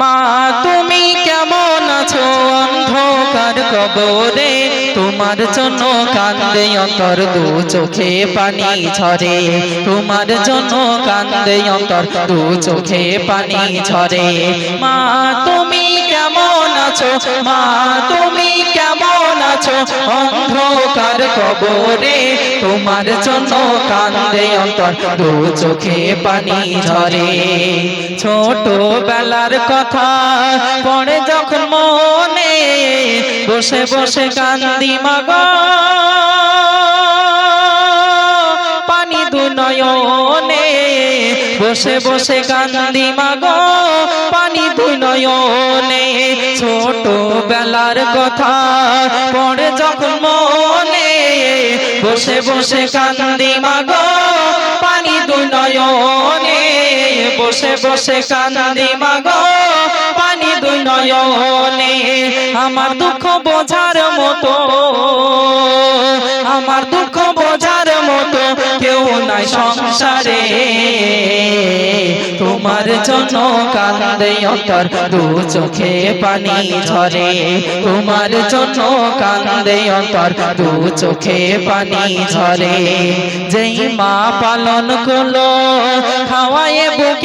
মা তুমি কেমন আছো? অন্ধকার কবরে তোমার জন্য কান্দে অন্তর দু চোখে পানি ঝরে। তোমার জন্য কান্দে অন্তর দু চোখে পানি ঝরে। মা, তুমি কেমন আছো? মা, তুমি কেমন আছো? অন্ধকার কবরে তোমার জন্য কান্দে অন্তর দু চোখে পানি ঝরে। ছোট বেলার কথা বসে বসে কান্দি মাগো। পানি দু নয়নে বসে বসে কান্দি মাগো। পানি দু নয়নে ছোট বেলার কথা পড়ে যখন মনে বসে বসে কান্দি মাগো। পানি দু নয়নে বসে বসে কান্দি মাগো। নয়নে আমার দুঃখ বোঝার মতো, আমার দুঃখ বোঝার মতো কেউ নাই সংসারে। তোমার জন্য কান্দে অন্তর, দু চোখে পানি ঝরে। তোমার জন্য কান্দে অন্তর, দু চোখে পানি ঝরে। যেই মা পালন করল খাওয়ায় দুধ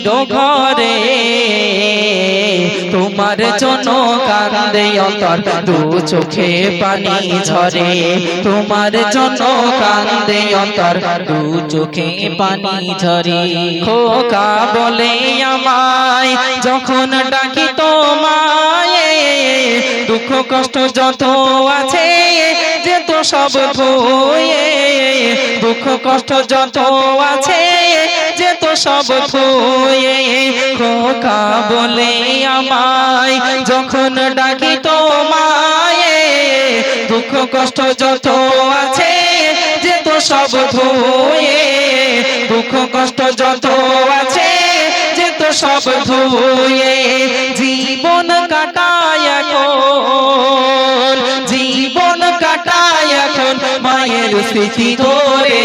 মাটির ঘরে। তোমার জন্য কান্দে অন্তর, দু চোখে পানি ঝরে। তোমার জন্য কান্দে অন্তর, দু চোখে পানি ঝরে। খোকা বলে আমায়, যখন ডাকি তোমায়, দুঃখ কষ্ট যত আছে যে তো সব ধুয়ে, দুঃখ কষ্ট যত আছে সব ধুয়ে খোকা বলে আমায়। যখন ডাকি তোমায়, দুঃখ কষ্ট যত আছে যে তো সব ধুয়ে। দুঃখ কষ্ট যত আছে যে তো সব ধুয়ে। জীবন কাটায় এখন, জীবন কাটায় এখন মায়ের স্মৃতি ধরে।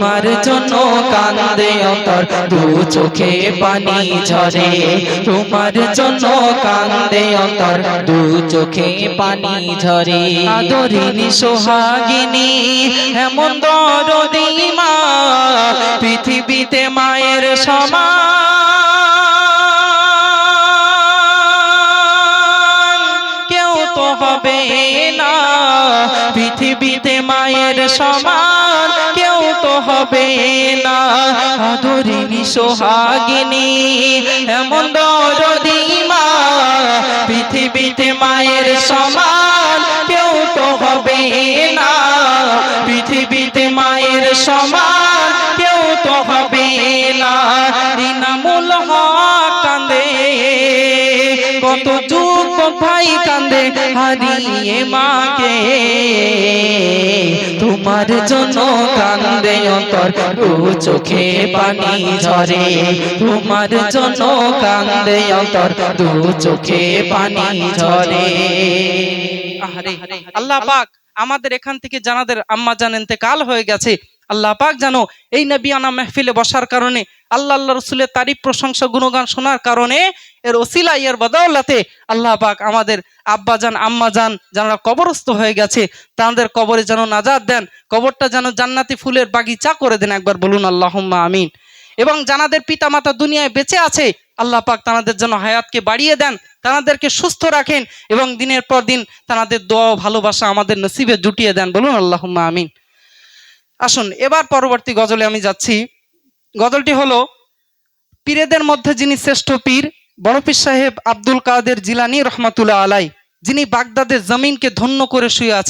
তোমার জন্য কান্দে অন্তর দু চোখে পানি ঝরে। তোমার জন্য কান্দে অন্তর দু চোখে পানি ঝরে। আদরিনী সোহাগিনী, এমন দরদি মা, পৃথিবীতে মায়ের সমান। কেউ তো হবে না, পৃথিবীতে মায়ের তো হবে না। আদরিনী সোহাগিনী এমন দরদি মা। পৃথিবীতে মায়ের সমান কেউ তো হবে না। পৃথিবীতে মায়ের সমান কেউ তো হবে না। হক কান্দে, কত ভাই কান্দে, হারিয়ে মাকে। তোমার জন্য কান্দে অন্তর চোখে পানি ঝরে। তোমার জন্য কান্দে অন্তর দু চোখে পানি ঝরে। আল্লাহ পাক আমাদের এখান থেকে জানাদের আম্মা জানেন কাল হয়ে গেছে। আল্লাহ পাক জানো এই নবিয়ানা মেহফিলে বসার কারণে, আল্লাহ আল্লাহ রসুলের তারিফ, প্রশংসা, গুণগান শোনার কারণে এর ওসিলা এর বদৌলতে আল্লাহ পাক আমাদের আব্বা যান আম্মা যান যারা কবরস্থ হয়ে গেছে, তাদের কবরে যেন নাজাদ দেন, কবরটা যেন জান্নাতি ফুলের বাগিচা করে দেন একবার বলুন আল্লাহ আমিন। এবং জানাদের পিতা মাতা দুনিয়ায় বেঁচে আছে, আল্লাহ পাক তাদের জন্য হায়াতকে বাড়িয়ে দেন তাদেরকে সুস্থ রাখেন এবং দিনের পর দিন তাদের দোয়া ভালোবাসা আমাদের নসিবে জুটিয়ে দেন বলুন আল্লাহ আমিন। আসুন, এবার পরবর্তী গজলে আমি যাচ্ছি। গজলটি হলো, পীরেদের মধ্যে যিনি শ্রেষ্ঠ পীর বড় পীর সাহেব আব্দুল কাদের জিলানি রহমাতুল্লাহ আলাই, যিনি বাগদাদের জমিনকে ধন্য করে শুয়ে আছে